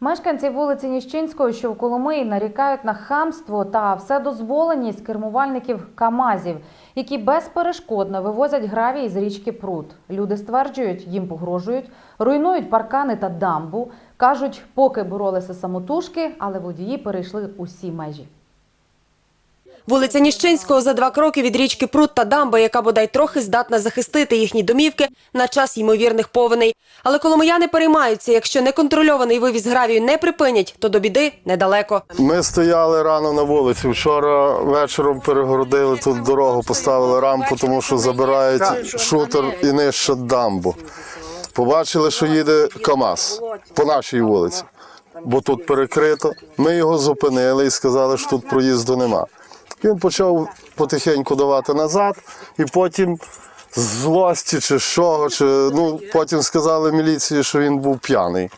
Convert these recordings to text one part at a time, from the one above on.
Мешканці вулиці Ніщинської, що в Коломиї, нарікають на хамство та вседозволеність кермувальників КАМАЗів, які безперешкодно вивозять гравій з річки Прут. Люди стверджують, їм погрожують, руйнують паркани та дамбу. Кажуть, поки боролися самотужки, але водії перейшли усі межі. Вулиця Ніщинського за два кроки від річки Прут та дамба, яка бодай трохи здатна захистити їхні домівки на час ймовірних повеней. Але коломияни переймаються, якщо неконтрольований вивіз гравію не припинять, то до біди недалеко. Ми стояли рано на вулиці. Вчора вечором перегородили тут дорогу, поставили рампу, тому що забирають шутер і нищать дамбу. Побачили, що їде КАМАЗ по нашій вулиці, бо тут перекрито. Ми його зупинили і сказали, що тут проїзду нема. Він почав потихеньку давати назад, і потім з злості чи чого, чи ну потім сказали міліції, що він був п'яний.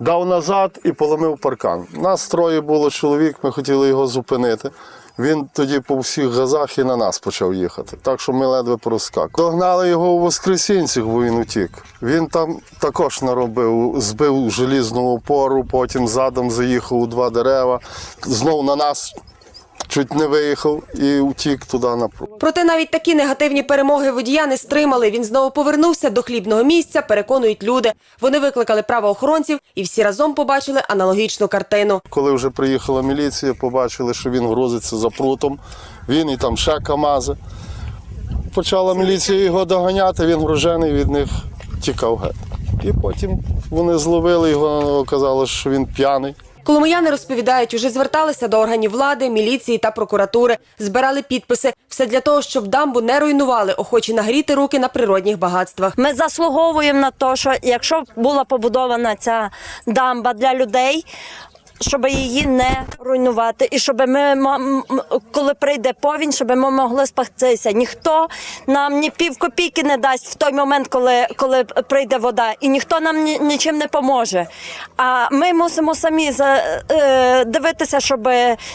Дав назад і поломив паркан. Нас троє було чоловік, ми хотіли його зупинити. Він тоді по всіх газах і на нас почав їхати. Так що ми ледве проскакували. Догнали його у Воскресінцях, бо він утік. Він там також наробив, збив желізну опору, потім задом заїхав у два дерева, знов на нас чуть не виїхав і утік туди напрямку. Проте навіть такі негативні перемоги водія не стримали. Він знову повернувся до хлібного місця, переконують люди. Вони викликали правоохоронців і всі разом побачили аналогічну картину. Коли вже приїхала міліція, побачили, що він грузиться за прутом. Він і там ще КАМАЗи. Почала міліція його доганяти, він гружений від них тікав геть. І потім вони зловили його, оказалось, що він п'яний. Коломияни розповідають, уже зверталися до органів влади, міліції та прокуратури, збирали підписи. Все для того, щоб дамбу не руйнували, охочі нагріти руки на природних багатствах. Ми заслуговуємо на те, що якщо була побудована ця дамба для людей. Щоб її не руйнувати, і щоб ми, коли прийде повінь, щоб ми могли спастися. Ніхто нам ні пів копійки не дасть в той момент, коли, коли прийде вода, і ніхто нам ні, нічим не поможе. А ми мусимо самі за, е, дивитися, щоб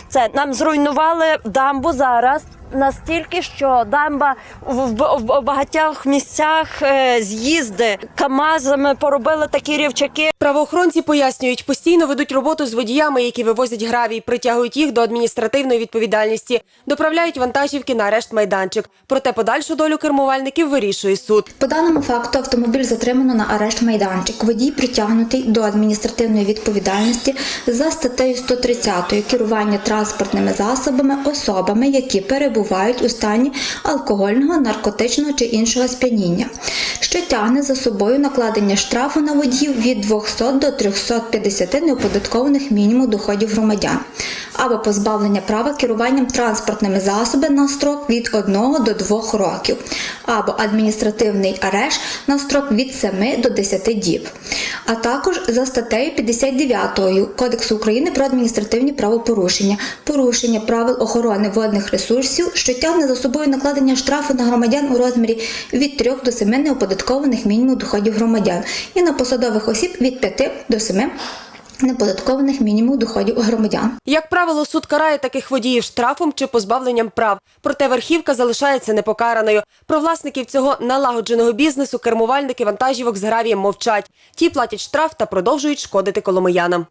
це нам зруйнували дамбу зараз. Настільки, що дамба в, в, в багатьох місцях е, з'їзди КАМАЗами поробили такі рівчаки. Правоохоронці пояснюють, постійно ведуть роботу з водіями, які вивозять гравій, притягують їх до адміністративної відповідальності, доправляють вантажівки на арешт майданчик. Проте подальшу долю кермувальників вирішує суд. По даному факту автомобіль затримано на арешт майданчик. Водій притягнутий до адміністративної відповідальності за статтею 130 керування транспортними засобами особами, які перебувають у стані алкогольного, наркотичного чи іншого сп'яніння, що тягне за собою накладення штрафу на водіїв від 200 до 350 неоподаткованих мінімум доходів громадян або позбавлення права керуванням транспортними засобами на строк від 1 до 2 років, або адміністративний арешт на строк від 7 до 10 діб, а також за статтею 59 Кодексу України про адміністративні правопорушення, порушення правил охорони водних ресурсів, що тягне за собою накладення штрафу на громадян у розмірі від 3 до 7 неоподаткованих мінімум доходів громадян і на посадових осіб від 5 до 7 неподаткованих мінімум доходів громадян. Як правило, суд карає таких водіїв штрафом чи позбавленням прав. Проте верхівка залишається непокараною. Про власників цього налагодженого бізнесу кермувальники вантажівок з гравієм мовчать. Ті платять штраф та продовжують шкодити коломиянам.